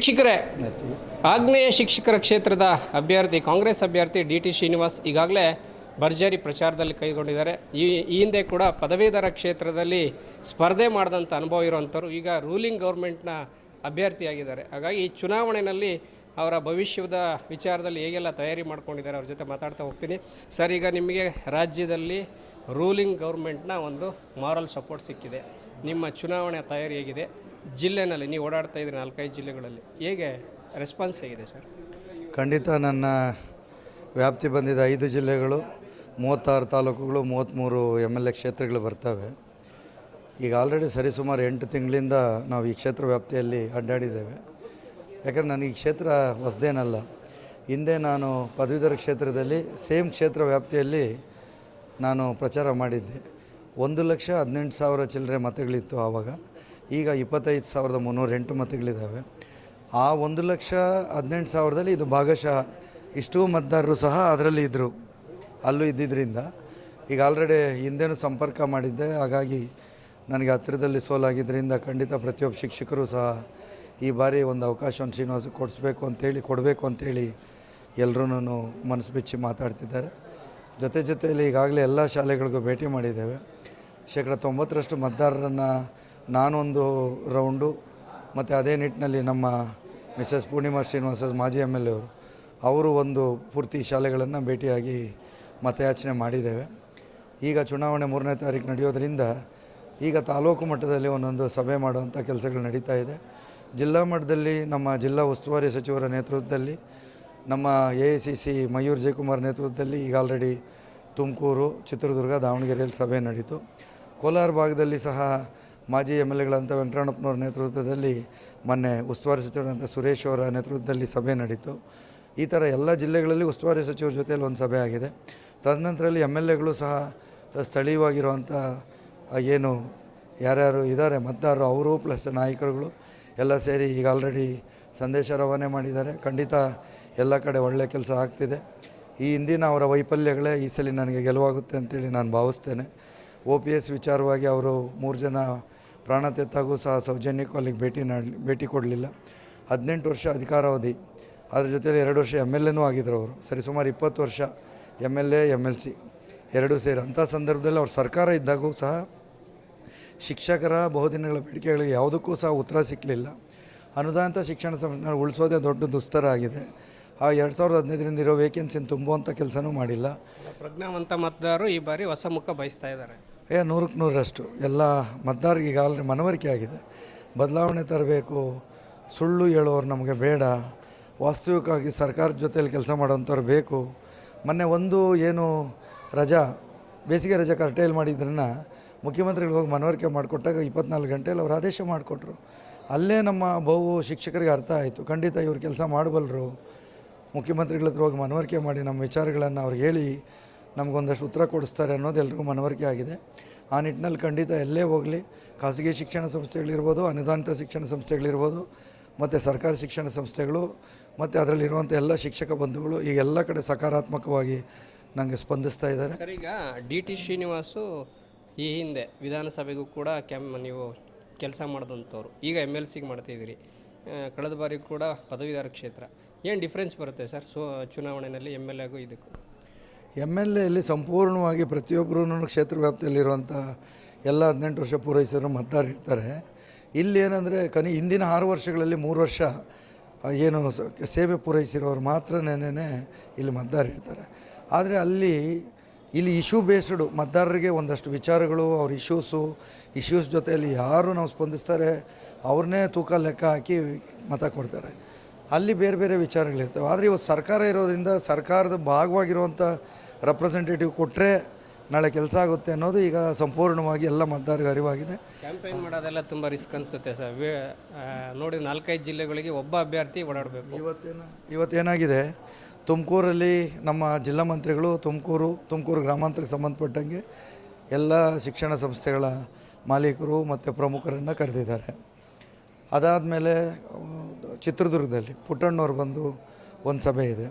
ವೀಕ್ಷಕರೇ ಆಗ್ನೇಯ ಶಿಕ್ಷಕರ ಕ್ಷೇತ್ರದ ಅಭ್ಯರ್ಥಿ, ಕಾಂಗ್ರೆಸ್ ಅಭ್ಯರ್ಥಿ ಡಿ ಟಿ ಶ್ರೀನಿವಾಸ್ ಈಗಾಗಲೇ ಭರ್ಜರಿ ಪ್ರಚಾರದಲ್ಲಿ ಕೈಗೊಂಡಿದ್ದಾರೆ. ಈ ಈ ಹಿಂದೆ ಕೂಡ ಪದವೀಧರ ಕ್ಷೇತ್ರದಲ್ಲಿ ಸ್ಪರ್ಧೆ ಮಾಡಿದಂಥ ಅನುಭವ ಇರುವಂಥವ್ರು ಈಗ ರೂಲಿಂಗ್ ಗೌರ್ಮೆಂಟ್ನ ಅಭ್ಯರ್ಥಿಯಾಗಿದ್ದಾರೆ. ಹಾಗಾಗಿ ಈ ಚುನಾವಣೆಯಲ್ಲಿ ಅವರ ಭವಿಷ್ಯದ ವಿಚಾರದಲ್ಲಿ ಹೇಗೆಲ್ಲ ತಯಾರಿ ಮಾಡ್ಕೊಂಡಿದ್ದಾರೆ ಅವ್ರ ಜೊತೆ ಮಾತಾಡ್ತಾ ಹೋಗ್ತೀನಿ. ಸರ್, ಈಗ ನಿಮಗೆ ರಾಜ್ಯದಲ್ಲಿ ರೂಲಿಂಗ್ ಗೌರ್ಮೆಂಟ್ನ ಒಂದು ಮಾರಲ್ ಸಪೋರ್ಟ್ ಸಿಕ್ಕಿದೆ. ನಿಮ್ಮ ಚುನಾವಣೆ ತಯಾರಿ ಹೇಗಿದೆ? ಜಿಲ್ಲೆನಲ್ಲಿ ನೀವು ಓಡಾಡ್ತಾ ಇದ್ದೀರಿ ನಾಲ್ಕೈದು ಜಿಲ್ಲೆಗಳಲ್ಲಿ. ಹೇಗೆ ರೆಸ್ಪಾನ್ಸ್ ಹೇಗಿದೆ ಸರ್ ಖಂಡಿತ ನನ್ನ ವ್ಯಾಪ್ತಿ ಬಂದಿದ್ದ ಐದು ಜಿಲ್ಲೆಗಳು, ಮೂವತ್ತಾರು ತಾಲೂಕುಗಳು, ಮೂವತ್ತ್ಮೂರು ಎಂ ಎಲ್ ಎ ಕ್ಷೇತ್ರಗಳು ಬರ್ತವೆ. ಈಗ ಆಲ್ರೆಡಿ ಸರಿಸುಮಾರು ಎಂಟು ತಿಂಗಳಿಂದ ನಾವು ಈ ಕ್ಷೇತ್ರ ವ್ಯಾಪ್ತಿಯಲ್ಲಿ ಅಡ್ಡಾಡಿದ್ದೇವೆ. ಯಾಕಂದರೆ ನನಗೆ ಈ ಕ್ಷೇತ್ರ ಹೊಸದೇನಲ್ಲ. ಹಿಂದೆ ನಾನು ಪದವೀಧರ ಕ್ಷೇತ್ರದಲ್ಲಿ ಸೇಮ್ ಕ್ಷೇತ್ರ ವ್ಯಾಪ್ತಿಯಲ್ಲಿ ನಾನು ಪ್ರಚಾರ ಮಾಡಿದ್ದೆ. ಒಂದು ಲಕ್ಷ ಹದಿನೆಂಟು ಸಾವಿರ ಚಿಲ್ಲರೆ ಮತಗಳಿತ್ತು ಆವಾಗ. ಈಗ ಇಪ್ಪತ್ತೈದು ಸಾವಿರದ ಮುನ್ನೂರೆಂಟು ಮತಗಳಿದ್ದಾವೆ. ಆ ಒಂದು ಲಕ್ಷ ಹದಿನೆಂಟು ಸಾವಿರದಲ್ಲಿ ಇದು ಭಾಗಶಃ ಇಷ್ಟೂ ಮತದಾರರು ಸಹ ಅದರಲ್ಲಿ ಇದ್ದರು ಅಲ್ಲೂ ಇದ್ದಿದ್ದರಿಂದ ಈಗ ಆಲ್ರೆಡಿ ಹಿಂದೆನೂ ಸಂಪರ್ಕ ಮಾಡಿದ್ದೆ. ಹಾಗಾಗಿ ನನಗೆ ಹತ್ತಿರದಲ್ಲಿ ಸೋಲಾಗಿದ್ದರಿಂದ ಖಂಡಿತ ಪ್ರತಿಯೊಬ್ಬ ಶಿಕ್ಷಕರು ಸಹ ಈ ಬಾರಿ ಒಂದು ಅವಕಾಶವನ್ನು ಶ್ರೀನಿವಾಸ ಕೊಡಿಸ್ಬೇಕು ಅಂತೇಳಿ, ಕೊಡಬೇಕು ಅಂತೇಳಿ ಎಲ್ಲರೂ ಮನಸ್ಸು ಬಿಚ್ಚಿ ಮಾತಾಡ್ತಿದ್ದಾರೆ. ಜೊತೆ ಜೊತೆಯಲ್ಲಿ ಈಗಾಗಲೇ ಎಲ್ಲ ಶಾಲೆಗಳಿಗೂ ಭೇಟಿ ಮಾಡಿದ್ದೇವೆ. ಶೇಕಡ ತೊಂಬತ್ತರಷ್ಟು ಮತದಾರರನ್ನು ನಾನೊಂದು ರೌಂಡು, ಮತ್ತು ಅದೇ ನಿಟ್ಟಿನಲ್ಲಿ ನಮ್ಮ ಮಿಸ್ಸಸ್ ಪೂರ್ಣಿಮಾ ಶ್ರೀನಿವಾಸ ಮಾಜಿ ಎಂ ಎಲ್ ಎ ಅವರು ಅವರು ಒಂದು ಪೂರ್ತಿ ಶಾಲೆಗಳನ್ನು ಭೇಟಿಯಾಗಿ ಮತಯಾಚನೆ ಮಾಡಿದ್ದೇವೆ. ಈಗ ಚುನಾವಣೆ ಮೂರನೇ ತಾರೀಕು ನಡೆಯೋದರಿಂದ ಈಗ ತಾಲೂಕು ಮಟ್ಟದಲ್ಲಿ ಒಂದೊಂದು ಸಭೆ ಮಾಡುವಂಥ ಕೆಲಸಗಳು ನಡೀತಾ ಇದೆ. ಜಿಲ್ಲಾ ಮಟ್ಟದಲ್ಲಿ ನಮ್ಮ ಜಿಲ್ಲಾ ಉಸ್ತುವಾರಿ ಸಚಿವರ ನೇತೃತ್ವದಲ್ಲಿ ನಮ್ಮ A I C C Mayur Jayakumar ನೇತೃತ್ವದಲ್ಲಿ ಈಗ ಆಲ್ರೆಡಿ ತುಮಕೂರು, ಚಿತ್ರದುರ್ಗ, ದಾವಣಗೆರೆಯಲ್ಲಿ ಸಭೆ ನಡೀತು. ಕೋಲಾರ ಭಾಗದಲ್ಲಿ ಸಹ ಮಾಜಿ ಎಂ ಎಲ್ ಎಗಳಂಥ ವೆಂಕಟರಣಪ್ಪನವ್ರ ನೇತೃತ್ವದಲ್ಲಿ ಮೊನ್ನೆ ಉಸ್ತುವಾರಿ ಸಚಿವರಂಥ ಸುರೇಶ್ ಅವರ ನೇತೃತ್ವದಲ್ಲಿ ಸಭೆ ನಡೀತು. ಈ ಥರ ಎಲ್ಲ ಜಿಲ್ಲೆಗಳಲ್ಲಿ ಉಸ್ತುವಾರಿ ಸಚಿವರ ಜೊತೆಯಲ್ಲಿ ಒಂದು ಸಭೆ ಆಗಿದೆ. ತದನಂತರದಲ್ಲಿ ಎಂ ಎಲ್ ಎಗಳು ಸಹ ಸ್ಥಳೀಯವಾಗಿರುವಂಥ ಏನು ಯಾರ್ಯಾರು ಇದ್ದಾರೆ, ಮತದಾರರು, ಅವರು ಪ್ಲಸ್ ನಾಯಕರುಗಳು ಎಲ್ಲ ಸೇರಿ ಈಗ ಆಲ್ರೆಡಿ ಸಂದೇಶ ರವಾನೆ ಮಾಡಿದ್ದಾರೆ. ಖಂಡಿತ ಎಲ್ಲ ಕಡೆ ಒಳ್ಳೆಯ ಕೆಲಸ ಆಗ್ತಿದೆ. ಈ ಹಿಂದಿನ ಅವರ ವೈಫಲ್ಯಗಳೇ ಈ ಸಲ ನನಗೆ ಗೆಲುವಾಗುತ್ತೆ ಅಂತೇಳಿ ನಾನು ಭಾವಿಸ್ತೇನೆ. ಒ ಪಿ ಎಸ್ ವಿಚಾರವಾಗಿ ಅವರು ಮೂರು ಜನ ಪ್ರಾಣ ತೆತ್ತಾಗೂ ಸಹ ಸೌಜನ್ಯಕ್ಕೂ ಅಲ್ಲಿಗೆ ಭೇಟಿ ಭೇಟಿ ಕೊಡಲಿಲ್ಲ. ಹದಿನೆಂಟು ವರ್ಷ ಅಧಿಕಾರಾವಧಿ. ಅದ್ರ ಜೊತೆಯಲ್ಲಿ ಎರಡು ವರ್ಷ ಎಂ ಎಲ್ ಎನೂ ಆಗಿದ್ದರು ಅವರು. ಸರಿ, ಸುಮಾರು ಇಪ್ಪತ್ತು ವರ್ಷ M L A, M L C ಎರಡೂ ಸೇರಿ. ಅಂಥ ಸಂದರ್ಭದಲ್ಲಿ ಅವ್ರ ಸರ್ಕಾರ ಇದ್ದಾಗೂ ಸಹ ಶಿಕ್ಷಕರ ಬಹುದಿನಗಳ ಬೇಡಿಕೆಗಳಿಗೆ ಯಾವುದಕ್ಕೂ ಸಹ ಉತ್ತರ ಸಿಕ್ಕಲಿಲ್ಲ ಅನುದಾನಿತ ಶಿಕ್ಷಣ ಸಂಸ್ಥೆ ಉಳಿಸೋದೇ ದೊಡ್ಡ ದುಸ್ತರ ಆಗಿದೆ ಆ ಎರಡು ಸಾವಿರದ ಹದಿನೈದರಿಂದ ಇರೋ ವೇಕೆನ್ಸಿನ ತುಂಬುವಂಥ ಕೆಲಸನೂ ಮಾಡಿಲ್ಲ. ಪ್ರಜ್ಞಾವಂತ ಮತದಾರರು ಈ ಬಾರಿ ಹೊಸ ಮುಖ ಬಯಸ್ತಾ ಇದ್ದಾರೆ. ಏ ನೂರಕ್ಕೆ ನೂರರಷ್ಟು. ಎಲ್ಲ ಮತದಾರರಿಗೆ ಈಗ ಆಲ್ರೆಡಿ ಮನವರಿಕೆ ಆಗಿದೆ. ಬದಲಾವಣೆ ತರಬೇಕು. ಸುಳ್ಳು ಹೇಳೋರು ನಮಗೆ ಬೇಡ. ವಾಸ್ತವಿಕವಾಗಿ ಸರ್ಕಾರದ ಜೊತೆಯಲ್ಲಿ ಕೆಲಸ ಮಾಡೋವಂಥವ್ರು ಬೇಕು. ಮೊನ್ನೆ ಒಂದು ಏನು ರಜಾ ಬೇಸಿಗೆ ರಜಾ ಕರ್ಟೇಲ್ ಮಾಡಿದ್ರನ್ನ ಮುಖ್ಯಮಂತ್ರಿಗಳಿಗೆ ಹೋಗಿ ಮನವರಿಕೆ ಮಾಡಿಕೊಟ್ಟಾಗ ಇಪ್ಪತ್ನಾಲ್ಕು ಗಂಟೆಯಲ್ಲಿ ಅವರು ಆದೇಶ ಮಾಡಿಕೊಟ್ರು. ಅಲ್ಲೇ ನಮ್ಮ ಬಹು ಶಿಕ್ಷಕರಿಗೆ ಅರ್ಥ ಆಯಿತು. ಖಂಡಿತ ಇವ್ರು ಕೆಲಸ ಮಾಡಬಲ್ಲರು ಮುಖ್ಯಮಂತ್ರಿಗಳ ಹತ್ರ ಹೋಗಿ ಮನವರಿಕೆ ಮಾಡಿ ನಮ್ಮ ವಿಚಾರಗಳನ್ನು ಅವ್ರಿಗೆ ಹೇಳಿ ನಮಗೊಂದಷ್ಟು ಉತ್ತರ ಕೊಡಿಸ್ತಾರೆ ಅನ್ನೋದು ಎಲ್ರಿಗೂ ಮನವರಿಕೆ ಆಗಿದೆ. ಆ ನಿಟ್ಟಿನಲ್ಲಿ ಖಂಡಿತ ಎಲ್ಲೇ ಹೋಗಲಿ, ಖಾಸಗಿ ಶಿಕ್ಷಣ ಸಂಸ್ಥೆಗಳಿರ್ಬೋದು, ಅನುದಾನಿತ ಶಿಕ್ಷಣ ಸಂಸ್ಥೆಗಳಿರ್ಬೋದು, ಮತ್ತು ಸರ್ಕಾರಿ ಶಿಕ್ಷಣ ಸಂಸ್ಥೆಗಳು, ಮತ್ತು ಅದರಲ್ಲಿರುವಂಥ ಎಲ್ಲ ಶಿಕ್ಷಕ ಬಂಧುಗಳು ಈಗ ಎಲ್ಲ ಕಡೆ ಸಕಾರಾತ್ಮಕವಾಗಿ ನನಗೆ ಸ್ಪಂದಿಸ್ತಾ ಇದ್ದಾರೆ. ಈಗ ಡಿ ಟಿ ಶ್ರೀನಿವಾಸು ಈ ಹಿಂದೆ ವಿಧಾನಸಭೆಗೂ ಕೂಡ ಕ್ಯಾಮ್ ನೀವು ಕೆಲಸ ಮಾಡಿದಂಥವ್ರು. ಈಗ ಎಂ ಎಲ್ ಸಿಗೆ ಮಾಡ್ತಾಯಿದ್ದೀರಿ ಕಳೆದ ಬಾರಿ ಕೂಡ ಪದವೀಧರ ಕ್ಷೇತ್ರ. ಏನು ಡಿಫ್ರೆನ್ಸ್ ಬರುತ್ತೆ ಸರ್ ಸೊ ಚುನಾವಣೆಯಲ್ಲಿ ಎಂ ಎಲ್ ಎಗೂ ಇದಕ್ಕೂ? ಎಂ ಎಲ್ ಎಲ್ಲಿ ಸಂಪೂರ್ಣವಾಗಿ ಪ್ರತಿಯೊಬ್ಬರೂ ಕ್ಷೇತ್ರ ವ್ಯಾಪ್ತಿಯಲ್ಲಿರುವಂಥ ಎಲ್ಲ ಹದಿನೆಂಟು ವರ್ಷ ಪೂರೈಸಿದ್ರು ಮತದಾರರಿರ್ತಾರೆ. ಇಲ್ಲಿ ಏನಂದರೆ, ಕನಿ, ಹಿಂದಿನ ಆರು ವರ್ಷಗಳಲ್ಲಿ ಮೂರು ವರ್ಷ ಏನು ಸೇವೆ ಪೂರೈಸಿರೋರು ಮಾತ್ರನೇ ಇಲ್ಲಿ ಮತದಾರರಿರ್ತಾರೆ. ಆದರೆ ಅಲ್ಲಿ, ಇಲ್ಲಿ ಇಶ್ಯೂ ಬೇಸ್ಡು ಮತದಾರರಿಗೆ ಒಂದಷ್ಟು ವಿಚಾರಗಳು, ಅವ್ರ ಇಶ್ಯೂಸು ಇಶ್ಯೂಸ್ ಜೊತೆಯಲ್ಲಿ ಯಾರು ನಾವು ಸ್ಪಂದಿಸ್ತಾರೆ, ಅವ್ರನ್ನೇ ತೂಕ ಲೆಕ್ಕ ಹಾಕಿ ಮತ ಕೊಡ್ತಾರೆ. ಅಲ್ಲಿ ಬೇರೆ ಬೇರೆ ವಿಚಾರಗಳಿರ್ತವೆ. ಆದರೆ ಇವತ್ತು ಸರ್ಕಾರ ಇರೋದ್ರಿಂದ ಸರ್ಕಾರದ ಭಾಗವಾಗಿರುವಂಥ ರೆಪ್ರೆಸೆಂಟೇಟಿವ್ ಕೊಟ್ಟರೆ ನಾಳೆ ಕೆಲಸ ಆಗುತ್ತೆ ಅನ್ನೋದು ಈಗ ಸಂಪೂರ್ಣವಾಗಿ ಎಲ್ಲ ಮತದಾರರಿಗೆ ಅರಿವಾಗಿದೆ. ಕ್ಯಾಂಪೇನ್ ಮಾಡೋದೆಲ್ಲ ತುಂಬ ರಿಸ್ಕ್ ಅನಿಸುತ್ತೆ ಸರ್. ನೋಡಿ ನಾಲ್ಕೈದು ಜಿಲ್ಲೆಗಳಿಗೆ ಒಬ್ಬ ಅಭ್ಯರ್ಥಿ ಓಡಾಡಬೇಕು. ಇವತ್ತೇನು ಇವತ್ತೇನಾಗಿದೆ? ತುಮಕೂರಲ್ಲಿ ನಮ್ಮ ಜಿಲ್ಲಾ ಮಂತ್ರಿಗಳು ತುಮಕೂರು ತುಮಕೂರು ಗ್ರಾಮಾಂತರಕ್ಕೆ ಸಂಬಂಧಪಟ್ಟಂಗೆ ಎಲ್ಲ ಶಿಕ್ಷಣ ಸಂಸ್ಥೆಗಳ ಮಾಲೀಕರು ಮತ್ತು ಪ್ರಮುಖರನ್ನು ಕರೆದಿದ್ದಾರೆ. ಅದಾದಮೇಲೆ ಚಿತ್ರದುರ್ಗದಲ್ಲಿ ಪುಟ್ಟಣ್ಣವ್ರು ಬಂದು ಒಂದು ಸಭೆ ಇದೆ.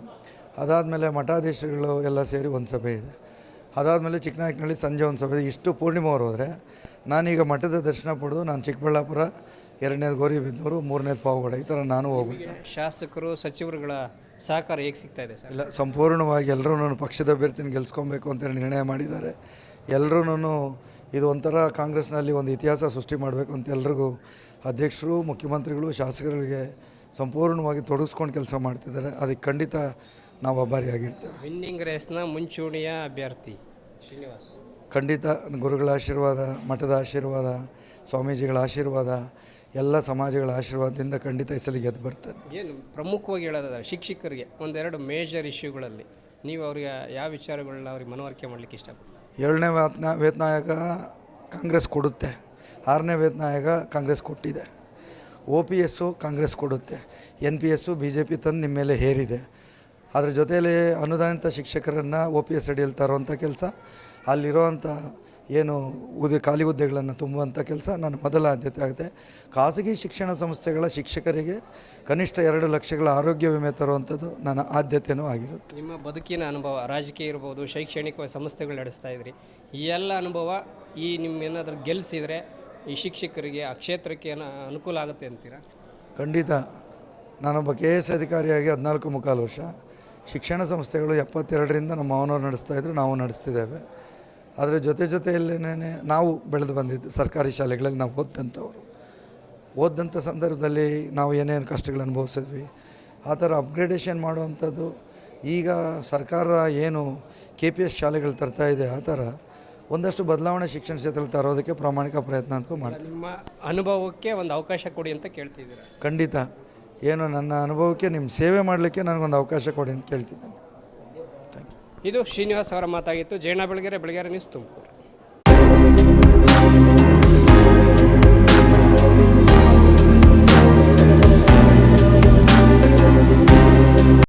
ಅದಾದಮೇಲೆ ಮಠಾಧೀಶರುಗಳು ಎಲ್ಲ ಸೇರಿ ಒಂದು ಸಭೆ ಇದೆ. ಅದಾದಮೇಲೆ ಚಿಕ್ಕನಾಯಕನಹಳ್ಳಿ ಸಂಜೆ ಒಂದು ಸಭೆ ಇಷ್ಟು ಪೂರ್ಣಿಮಾ ಅವರು ಹೋದರೆ ನಾನೀಗ ಮಠದ ದರ್ಶನ ಪಡೆದು ನಾನು ಚಿಕ್ಕಬಳ್ಳಾಪುರ ಎರಡನೇದು ಗೌರಿಬಿದನೂರು ಮೂರನೇದು ಪಾವಗಡ ಈ ಥರ ನಾನು ಹೋಗ್ಬೇಕು. ಶಾಸಕರು ಸಚಿವರುಗಳ ಸಹಕಾರ ಹೇಗೆ ಸಿಗ್ತಾ ಇದೆ ಇಲ್ಲ ಸಂಪೂರ್ಣವಾಗಿ ಎಲ್ಲರೂ ನಾನು ಪಕ್ಷದ ಅಭ್ಯರ್ಥಿನ ಗೆಲ್ಸ್ಕೊಬೇಕು ಅಂತ ನಿರ್ಣಯ ಮಾಡಿದ್ದಾರೆ. ಎಲ್ಲರೂ ಇದು ಒಂಥರ ಕಾಂಗ್ರೆಸ್ನಲ್ಲಿ ಒಂದು ಇತಿಹಾಸ ಸೃಷ್ಟಿ ಮಾಡಬೇಕು ಅಂತ ಎಲ್ರಿಗೂ ಅಧ್ಯಕ್ಷರು ಮುಖ್ಯಮಂತ್ರಿಗಳು ಶಾಸಕರಿಗೆ ಸಂಪೂರ್ಣವಾಗಿ ತೊಡಗಿಸ್ಕೊಂಡು ಕೆಲಸ ಮಾಡ್ತಿದ್ದಾರೆ. ಅದಕ್ಕೆ ಖಂಡಿತ ನಾವು ಅಭಾರಿಯಾಗಿರ್ತೇವೆ. ವಿನ್ನಿಂಗ್ ರೇಸ್ನ ಮುಂಚೂಣಿಯ ಅಭ್ಯರ್ಥಿ ಶ್ರೀನಿವಾಸ್. ಖಂಡಿತ ಗುರುಗಳ ಆಶೀರ್ವಾದ ಮಠದ ಆಶೀರ್ವಾದ ಸ್ವಾಮೀಜಿಗಳ ಆಶೀರ್ವಾದ ಎಲ್ಲ ಸಮಾಜಗಳ ಆಶೀರ್ವಾದದಿಂದ ಖಂಡಿತ ಈ ಸಲ ಗೆದ್ದು ಬರ್ತಾರೆ ಏನು ಪ್ರಮುಖವಾಗಿ ಹೇಳೋದಾದ್ರೆ ಶಿಕ್ಷಕರಿಗೆ ಒಂದೆರಡು ಮೇಜರ್ ಇಶ್ಯೂಗಳಲ್ಲಿ ನೀವು ಅವ್ರಿಗೆ ಯಾವ ವಿಚಾರಗಳನ್ನ ಅವ್ರಿಗೆ ಮನವರಿಕೆ ಮಾಡಲಿಕ್ಕೆ ಇಷ್ಟಪಡ್ತೀವಿ ಏಳನೇ ವೇತನ ವೇತನ ಆಯೋಗ ಕಾಂಗ್ರೆಸ್ ಕೊಡುತ್ತೆ. ಆರನೇ ವೇತನ ಆಯೋಗ ಕಾಂಗ್ರೆಸ್ ಕೊಟ್ಟಿದೆ. ಒ ಪಿ ಎಸ್ಸು ಕಾಂಗ್ರೆಸ್ ಕೊಡುತ್ತೆ. N P S B J P ತಂದು ನಿಮ್ಮ ಮೇಲೆ ಹೇರಿದೆ. ಅದ್ರ ಜೊತೆಯಲ್ಲಿ ಅನುದಾನಿತ ಶಿಕ್ಷಕರನ್ನು ಒ ಪಿ ಎಸ್ ಅಡಿಯಲ್ಲಿ ತರುವಂಥ ಕೆಲಸ, ಅಲ್ಲಿರುವಂಥ ಏನು ಉದ್ಯ ಖಾಲಿ ಹುದ್ದೆಗಳನ್ನು ತುಂಬುವಂಥ ಕೆಲಸ ನನ್ನ ಮೊದಲ ಆದ್ಯತೆ ಆಗುತ್ತೆ. ಖಾಸಗಿ ಶಿಕ್ಷಣ ಸಂಸ್ಥೆಗಳ ಶಿಕ್ಷಕರಿಗೆ ಕನಿಷ್ಠ ಎರಡು ಲಕ್ಷಗಳ ಆರೋಗ್ಯ ವಿಮೆ ತರುವಂಥದ್ದು ನನ್ನ ಆದ್ಯತೆಯೂ ಆಗಿರುತ್ತೆ. ನಿಮ್ಮ ಬದುಕಿನ ಅನುಭವ, ರಾಜಕೀಯ ಇರ್ಬೋದು, ಶೈಕ್ಷಣಿಕ ಸಂಸ್ಥೆಗಳು ನಡೆಸ್ತಾ ಇದ್ರಿ, ಈ ಎಲ್ಲ ಅನುಭವ ಈ ನಿಮ್ಮ ಏನಾದರೂ ಗೆಲ್ಲಿಸಿದರೆ ಈ ಶಿಕ್ಷಕರಿಗೆ ಆ ಕ್ಷೇತ್ರಕ್ಕೆ ಏನು ಅನುಕೂಲ ಆಗುತ್ತೆ ಅಂತೀರಾ? ಖಂಡಿತ. ನಾನೊಬ್ಬ ಕೆ ಎಸ್ ಅಧಿಕಾರಿಯಾಗಿ ಹದಿನಾಲ್ಕು ಮುಕ್ಕಾಲು ವರ್ಷ. ಶಿಕ್ಷಣ ಸಂಸ್ಥೆಗಳು ಎಪ್ಪತ್ತೆರಡರಿಂದ ನಮ್ಮ ಮಾವನವ್ರು ನಡೆಸ್ತಾ ಇದ್ರು, ನಾವು ನಡೆಸ್ತಿದ್ದೇವೆ. ಅದರ ಜೊತೆ ಜೊತೆಯಲ್ಲೇನೇ ನಾವು ಬೆಳೆದು ಬಂದಿದ್ದು, ಸರ್ಕಾರಿ ಶಾಲೆಗಳಲ್ಲಿ ನಾವು ಓದಂಥವ್ರು ಓದಂಥ ಸಂದರ್ಭದಲ್ಲಿ ನಾವು ಏನೇನು ಕಷ್ಟಗಳು ಅನುಭವಿಸಿದ್ವಿ, ಆ ಥರ ಅಪ್ಗ್ರೇಡೇಷನ್ ಮಾಡುವಂಥದ್ದು. ಈಗ ಸರ್ಕಾರ ಏನು ಕೆ ಪಿ ಎಸ್ ಶಾಲೆಗಳು ತರ್ತಾ ಇದೆ, ಆ ಥರ ಒಂದಷ್ಟು ಬದಲಾವಣೆ ಶಿಕ್ಷಣ ಕ್ಷೇತ್ರದಲ್ಲಿ ತರೋದಕ್ಕೆ ಪ್ರಾಮಾಣಿಕ ಪ್ರಯತ್ನ ಅಂತ ಮಾಡ್ತೀವಿ. ನಿಮ್ಮ ಅನುಭವಕ್ಕೆ ಒಂದು ಅವಕಾಶ ಕೊಡಿ ಅಂತ ಕೇಳ್ತಿದ್ದೀರಾ? ಖಂಡಿತ. ಏನು ನನ್ನ ಅನುಭವಕ್ಕೆ ನಿಮ್ಮ ಸೇವೆ ಮಾಡಲಿಕ್ಕೆ ನನಗೊಂದು ಅವಕಾಶ ಕೊಡಿ ಅಂತ ಕೇಳ್ತಿದ್ದೇನೆ. ಇದು ಶ್ರೀನಿವಾಸ್ ಅವರ ಮಾತಾಗಿತ್ತು. ಜಯಣ್ಣ ಬೆಳಗೆರೆ ಬೆಳಗೆರೆ ನ್ಯೂಸ್ ತುಮಕೂರು.